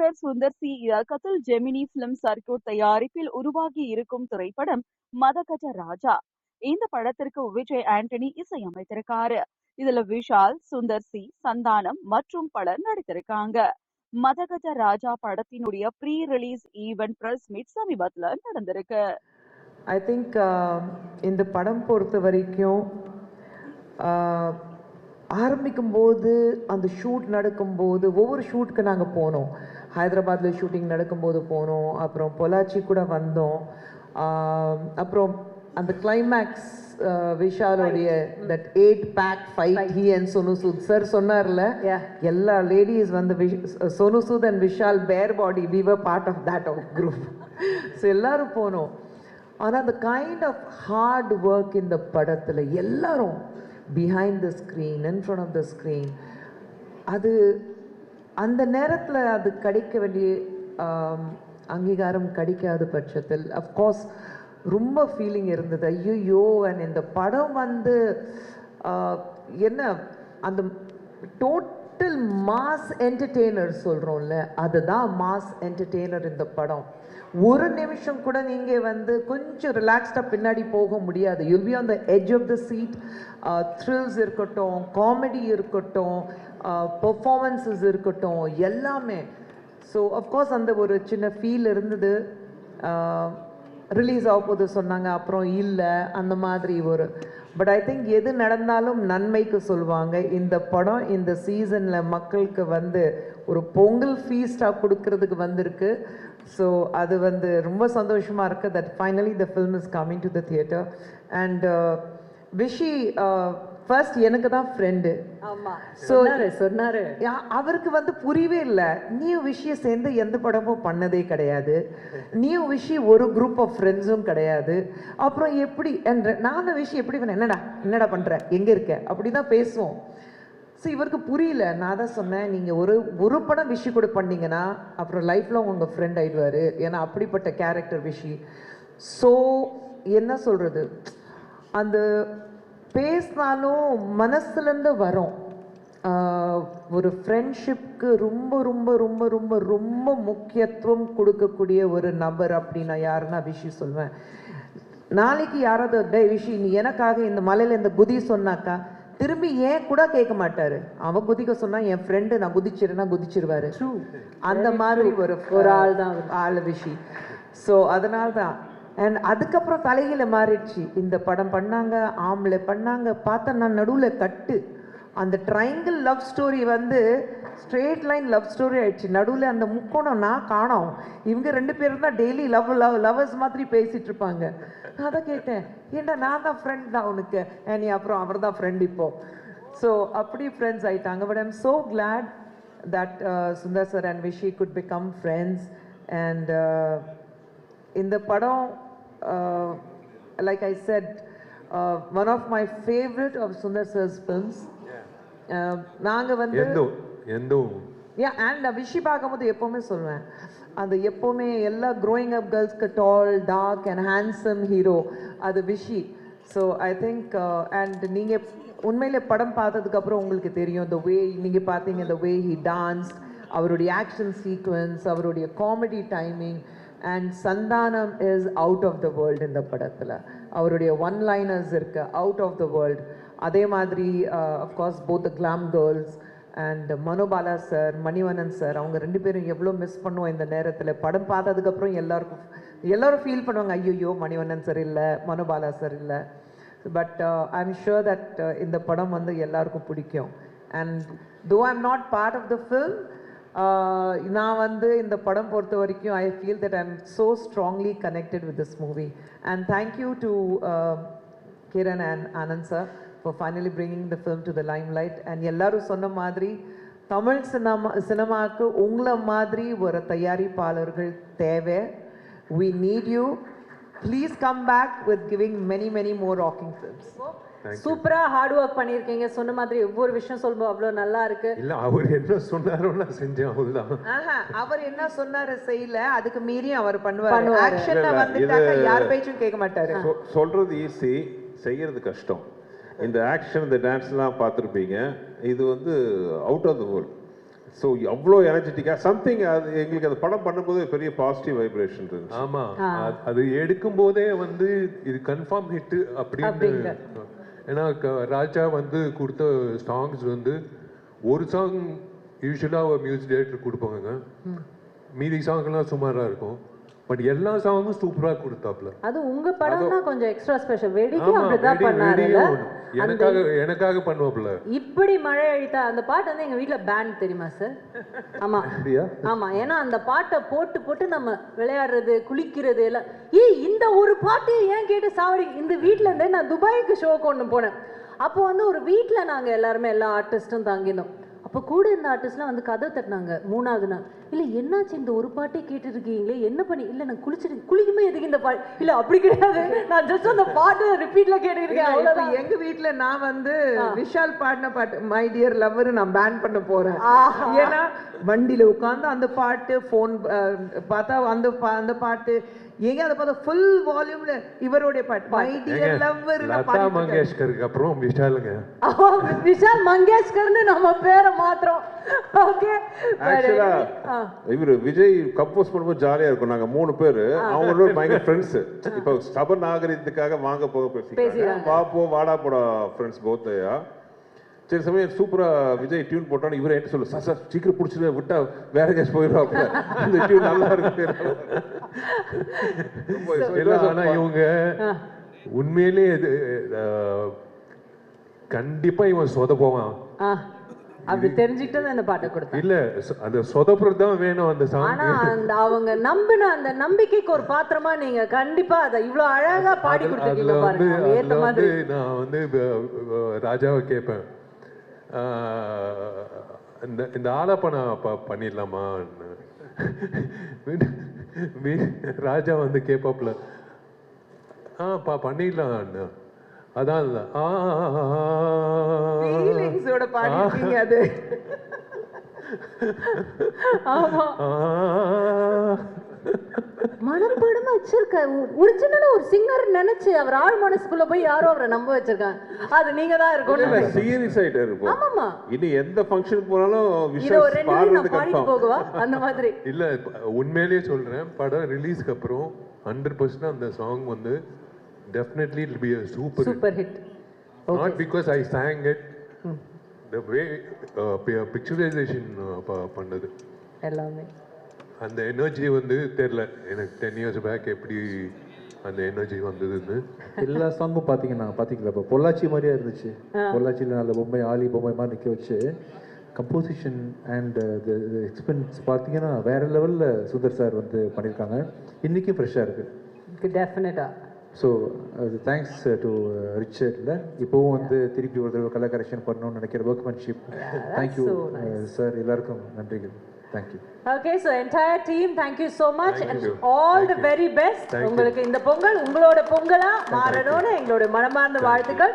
இயக்குனர் சுந்தர் சி. இயக்கத்தில் Gemini film circuit தயாரிப்பில் உருவாகி இருக்கும் திரைப்படம் மதகஜ ராஜா. இந்த படத்திற்கு விஜய் ஆண்டனி இசையமைத்திருக்காரு. இதுல விஷால் சுந்தர் சி. சந்தானம் மற்றும் பலர் நடித்திருக்காங்க. மதகஜ ராஜா படத்தினுடைய pre release event press meet சமீபத்துல நடந்திருக்கு. ஐ திங்க் uh, இந்த படம் பொறுத்த வரைக்கும் ஆஹ், uh, ஆரம்பிக்கும்போது அந்த ஷூட் நடக்கும்போது ஒவ்வொரு ஷூட்டுக்கு நாங்கள் போனோம். ஹைதராபாத்தில் ஷூட்டிங் நடக்கும்போது போனோம். அப்புறம் பொள்ளாச்சி கூட வந்தோம். அப்புறம் அந்த climax விஷாலோடைய that eight pack fight he and Sonu Sood sir சொன்னார்ல எல்லா லேடிஸ் வந்து விஷ்- சோனு சூத் அண்ட் விஷால் பேர் body we were part of that of group so எல்லாரும் போனோம். ஆனால் அந்த கைண்ட் ஆஃப் ஹார்ட் ஒர்க் இந்த படத்தில் எல்லாரும் behind the screen in front of the screen அது அந்த நேரத்தில் அது கிடைக்க வேண்டிய அங்கீகாரம் கிடைக்காத பட்சத்தில் அஃப்கோர்ஸ் ரொம்ப ஃபீலிங் இருந்தது. ஐயோ அண்ட் இந்த படம் வந்து என்ன அந்த டோட் டோட்டல் மாஸ் என்டர்டெய்னர் சொல்கிறோம்ல அதுதான் மாஸ் என்டர்டெய்னர் இந்த படம். ஒரு நிமிஷம் கூட நீங்கள் வந்து கொஞ்சம் ரிலாக்ஸ்டாக பின்னாடி போக முடியாது. You'll be on the edge of the seat thrills இருக்கட்டும் காமெடி இருக்கட்டும் பர்ஃபாமன்ஸஸ் இருக்கட்டும் எல்லாமே. ஸோ அஃப்கோர்ஸ் அந்த ஒரு சின்ன ஃபீல் இருந்தது. ரிலீஸ் ஆக போது சொன்னாங்க. அப்புறம் இல்லை அந்த மாதிரி ஒரு. பட் ஐ திங்க் எது நடந்தாலும் நன்மைக்கு சொல்லுவாங்க இந்த படம் இந்த சீசனில் மக்களுக்கு வந்து ஒரு பொங்கல் ஃபீஸ்டாக கொடுக்கறதுக்கு வந்திருக்கு. ஸோ அது வந்து ரொம்ப சந்தோஷமாக இருக்குது that finally the film is coming to the theatre and Vishi first எனக்கு தான் ஃப்ரெண்டு ஆமா. So- சொன்னாரு சொன்னாரு. யா- அவருக்கு வந்து புரியவே இல்லை. நீயும் விஷயம் சேர்ந்து எந்த படமும் பண்ணதே கிடையாது. நீயும் விஷயம் ஒரு குரூப் ஆஃப் ஃப்ரெண்ட்ஸும் கிடையாது. அப்புறம் எப்படி என்ற நானும் விஷயம் எப்படி பண்ண என்னடா என்னடா பண்ற? எங்க இருக்க? அப்படி தான் பேசுவோம். ஸோ இவருக்கு புரியல. நான் தான் சொன்னேன் நீங்கள் ஒரு ஒரு படம் விஷயம் கூட பண்ணீங்கன்னா அப்புறம் லைஃப்பில் உங்கள் ஃப்ரெண்ட் ஆயிடுவார். ஏன்னா அப்படிப்பட்ட கேரக்டர் விஷி ஸோ என்ன சொல்கிறது அந்த பேசினாலும் மனசுலேருந்து வரும். ஒரு ஃப்ரெண்ட்ஷிப்க்கு ரொம்ப ரொம்ப ரொம்ப ரொம்ப ரொம்ப முக்கியத்துவம் கொடுக்கக்கூடிய ஒரு நபர் அப்படின்னா யாருன்னா விஷி சொல்வேன். நாளைக்கு யாராவது டே விஷி நீ எனக்காக இந்த மலையில இந்த குதி சொன்னாக்கா திரும்பி ஏன் கூட கேட்க மாட்டாரு. அவன் குதிக்க சொன்னா என் ஃப்ரெண்டு நான் குதிச்சிருன்னா குதிச்சிருவாரு. அந்த மாதிரி ஒரு ஒரு ஆள் தான் ஆள் விஷி. ஸோ அதனால தான் அண்ட் அதுக்கப்புறம் தலையில் மாறிடுச்சு. இந்த படம் பண்ணாங்க ஆம்பளை பண்ணாங்க பார்த்தேன் நான் நடுவில் கட்டு. அந்த ட்ரைங்கிள் லவ் ஸ்டோரி வந்து ஸ்ட்ரெயிட் லைன் லவ் ஸ்டோரி ஆயிடுச்சு. நடுவில் அந்த முக்கோணம் நான் காணோம். இவங்க ரெண்டு பேரும் தான் டெய்லி லவ் லவ் லவர்ஸ் மாதிரி பேசிகிட்டு இருப்பாங்க. நான் அதை கேட்டேன் ஏன்டா நான் தான் ஃப்ரெண்ட் தான் உனக்கு? நீ அப்புறம் அவர் தான் ஃப்ரெண்ட் இப்போ. ஸோ அப்படி ஃப்ரெண்ட்ஸ் ஆயிட்டாங்க. But I'm so glad that Sundar sir and Vishi good become friends and இந்த படம் uh, like I said uh, one of my favorite of Sundar sir's films. Uh, நாங்க வந்து யா அண்ட் விஷி பார்க்கும்போது எப்போவுமே சொல்லுவேன் அந்த எப்போவுமே எல்லா growing up கேர்ள்ஸ்க்கு tall dark and handsome hero அது Vishi so I think and நீங்கள் உண்மையிலே படம் பார்த்ததுக்கப்புறம் உங்களுக்கு தெரியும் இந்த வே நீங்கள் பார்த்தீங்க இந்த வே ஹி டான்ஸ் அவருடைய ஆக்ஷன் சீக்வன்ஸ் அவருடைய comedy timing and Santhanam is out of the world இந்த படத்தில் அவருடைய ஒன் லைனர்ஸ் இருக்கு அவுட் ஆஃப் த வேர்ல்டு அதே மாதிரி of course both the glam girls and Manobala sir Manivannan sir அவங்க ரெண்டு பேரும் எவ்வளோ மிஸ் பண்ணுவோம் இந்த நேரத்தில் படம் பார்த்ததுக்கப்புறம் எல்லாருக்கும் எல்லோரும் ஃபீல் பண்ணுவாங்க ஐயோ மணிவண்ணன் சார் இல்லை மனோபாலா சார் இல்லை but I am sure that இந்த படம் வந்து எல்லாருக்கும் பிடிக்கும் and though I'm not part of the film நான் வந்து இந்த படம் பொறுத்த வரைக்கும் I feel that I'm so strongly connected with this movie and thank you to Kiran and Anand sir for finally bringing the film to the limelight and எல்லாரும் சொன்ன மாதிரி Tamil cinema சினிமாவுக்கு உங்களை மாதிரி ஒரு தயாரிப்பாளர்கள் தேவை. We you please please come back with giving many many more rocking films. சூப்பரா ஹார்ட் ஒர்க் பண்ணிருக்கீங்க சொன்ன மாதிரி ஒவ்வொரு விஷயம் சொல்லும்போது அவ்வளவு நல்லா இருக்கு. இல்ல அவர் என்ன சொன்னாரோ நான் செஞ்சேன் அவ்வளவுதான். ஆஹா, அவர் என்ன சொன்னாரு செய்யல அதுக்கு மீறி அவர் பண்ணுவாரு. பண்ணுவாரு. ஆக்ஷன்ல வந்துட்டாக்க யார் பேச்சும் கேட்க மாட்டாரு. சொ- சொல்றது ஈஸி செய்யறது கஷ்டம். இந்த ஆக்ஷன் இந்த டான்ஸ்லாம் பார்த்துருப்பீங்க. இது வந்து out of the world so அவ்வளோ எனர்ஜெட்டிக்காக சம்திங் அது எங்களுக்கு அந்த படம் பண்ணும்போது பெரிய பாசிட்டிவ் வைப்ரேஷன் இருந்துச்சு. ஆமா. அது- அது எடுக்கும் போதே வந்து இது கன்ஃபார்ம் ஹிட் அப்படின்னு. ஏன்னா ராஜா வந்து கொடுத்த சாங்ஸ் வந்து ஒரு சாங் யூஸ்வலா ஒரு மியூசிக் டைரக்டர் கொடுப்பாங்க மீதி சாங்லாம் சுமாரா இருக்கும். பட் எல்லா சாங்கும் சூப்பரா கொடுத்தாப்ல. அது உங்க படம்னா கொஞ்சம் எக்ஸ்ட்ரா ஸ்பெஷல் வெடிக்கும் ஆமா அப்படிதான் வெடியும் எனக்காக எனக்காக பண்ணுவாப்ல. இப்படி மழை அழித்தா அந்த பாட்டு வந்து எங்க வீட்ல பேண்ட் தெரியுமா சார் ஆமா. ஆமா. ஏன்னா அந்த பாட்டை போட்டு போட்டு நம்ம விளையாடுறது குளிக்கிறது எல்லாம். ஏய் இந்த ஒரு பாட்டு ஏன் கேட்டு சாவடி? இந்த வீட்ல இருந்தே நான் துபாய்க்கு ஷோக்கு ஒன்று போனேன். அப்போ வந்து ஒரு வீட்ல நாங்க எல்லாருமே எல்லா ஆர்டிஸ்டும் தங்கியிருந்தோம். அப்போ கூட இருந்த ஆர்டிஸ்ட்லாம் வந்து கதை தட்டினாங்க மூணாவது நாள். இல்ல என்னாச்சு? இந்த ஒரு பாட்டே கேட்டுட்டு இருக்கீங்களே என்ன பண்ணி இல்ல நான் குளிச்சிட்டு குளிக்குமே எதுக்கு இந்த பாட்டு இல்ல அப்படி கிடையாது. நான் ஜஸ்ட் அந்த பாட்டு ரிப்பீட்ல அவ்வளவுதான். எங்க வீட்ல நான் வந்து விஷால் பாடின பாட்டு மை டியர் லவ்வர் நான் பேன் பண்ண போறேன். ஏன்னா வண்டியில உட்கார்ந்து அந்த பாட்டு போன் பார்த்தா அந்த பா- அந்த பாட்டு. எங்க அதை பார்த்தா ஃபுல் வால்யூம்ல இவருடைய பாட்டு. மை டியர் லவ்வர் லதா மங்கேஷ்கருக்கு அப்புறம் விஷாலுங்க. விஷால் மங்கேஷ்கர்னு நம்ம பேரை மாத்திரம் ஓகே ஆக்சுவலா இவர் விஜய் கம்போஸ் பண்ணும்போது ஜாலியா இருக்கும். நாங்க மூணு பேரு. அவங்களோட பயங்கர ஃப்ரெண்ட்ஸ் இப்போ சப நாகரிகத்துக்காக வாங்க போக பேசிக்கிறாங்க. பேசிக்கிறாங்க. வா போ வாடா போடா ஃப்ரெண்ட்ஸ் போத்தையா சரி சமயம் சூப்பரா விஜய் டியூன் போட்டான்னு இவரே என்ன சொல்லு சார் சார் சீக்கிரம் பிடிச்சிட்டு விட்டா வேற கேஸ் போயிடும் இந்த டியூன் நல்லா இருக்கு. இவங்க உண்மையிலே கண்டிப்பா இவன் சொதப்புவான். அப்படி தெரிஞ்சுக்கிட்டு இந்த பாட்டை கொடுத்தேன் இல்ல அந்த சொதப்புறது தான் வேணும் அந்த ஆனா சாங் அந்த அவங்க நம்பின அந்த நம்பிக்கைக்கு ஒரு பாத்திரமா நீங்க கண்டிப்பா அதை இவ்வளவு அழகா பாடி கொடுத்துருக்கீங்க பாருங்க. ஏத்த மாதிரி. நான் வந்து ராஜாவை கேட்பேன். இந்த இந்த ஆலாப்ப நான் ப- பண்ணிடலாமான்னு. ராஜா வந்து கேட்பாப்புல ஆ பா பண்ணிடலான்னு அதான் ஃபீலிங்ஸோட பாடிருக்கீங்க அது. ஆமா. மனப்பாடமா வச்சிருக்க. ஒரிஜினலா ஒரு சிங்கர் நினைச்சு அவர் ஆழ் மனசுக்குள்ள போய் யாரோ அவரை நம்ப வச்சிருக்காங்க. அது நீங்க தான் இருக்கணும். சீரியஸ் ஆயிட்டே இருப்போம். ஆமாமா இனி எந்த ஃபங்க்ஷன் போனாலும் விஷயம் பாடுறது கன்ஃபார்ம் போகவா? அந்த மாதிரி. இல்ல உண்மையிலேயே சொல்றேன். படம் ரிலீஸ்க்கு அப்புறம் ஹண்ட்ரட் பர்சன்ட் அந்த சாங் வந்து definitely it be super super hit not because I sang it the way picturisation பண்ணது. எல்லாமே. அந்த எனர்ஜி வந்து தெரில. எனக்கு டென் இயர்ஸ் பேக் எப்படி அந்த எனர்ஜி வந்ததுன்னு. எல்லா சாங்கும் பார்த்தீங்கன்னா பார்த்தீங்களா இப்போ பொள்ளாச்சி மாதிரியே இருந்துச்சு. பொள்ளாச்சியில் நல்ல பொம்மை ஆலி பொம்மை மாதிரி நிற்க வச்சு கம்போசிஷன் அண்ட் எக்ஸ்பென்ஸ் பார்த்தீங்கன்னா வேற லெவலில் சுந்தர் சார் வந்து பண்ணியிருக்காங்க இன்றைக்கும் ஃப்ரெஷ்ஷாக இருக்குது டெஃபினட்டா ஸோ தேங்க்ஸ் டு ரிச்சர்டில் இப்போவும் வந்து திருப்பி ஒரு தடவை கலர் கரெக்ஷன் பண்ணணும்னு நினைக்கிற ஒர்க்மேன்ஷிப் தேங்க்யூ சார் எல்லாருக்கும் நன்றிகள். Thank you okay so entire team thank you so much Thank and you. All the. Very best Thank you. உங்களுக்கு இந்த பொங்கல் உங்களோட பொங்கலா மாறணும்னு எங்களோட மனமார்ந்த வாழ்த்துக்கள்.